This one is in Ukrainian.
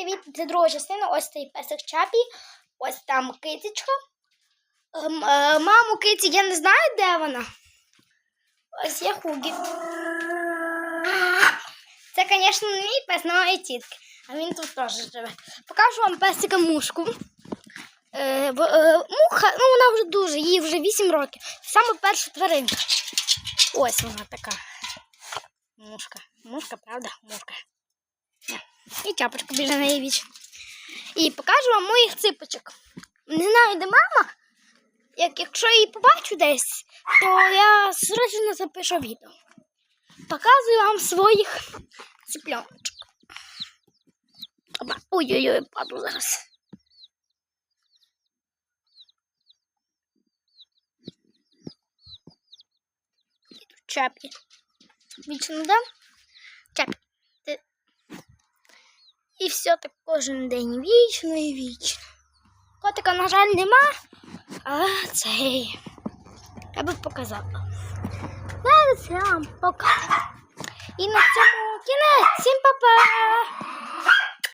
привіт! Це друга частина. Ось цей песик Чапі. Ось там китечка. Ем, е, маму киті, я не знаю, де вона. Ось є Хугі. Це, звісно, не мій пес, але моєї тітки. А він тут теж живе. Покажу вам песика мушку. Е, е, муха, ну вона вже дуже, їй вже 8 років. Саме перша тваринка. Ось вона така. Мушка. Мушка, правда? Мушка. І чапочка біля неї вічно. І покажу вам моїх ципочок. Не знаю, де мама. Як, якщо її побачу десь, то я срочно запишу відео. Показую вам своїх цыпленочок. Ой-ой-ой, паду зараз. Чапки. Вічно, да? Чапки. І все так кожен день вічно і вічно. Котика, на жаль, нема, а цей. Я би показала. Зараз я вам покажу. І на цьому кінець. Всім па-па!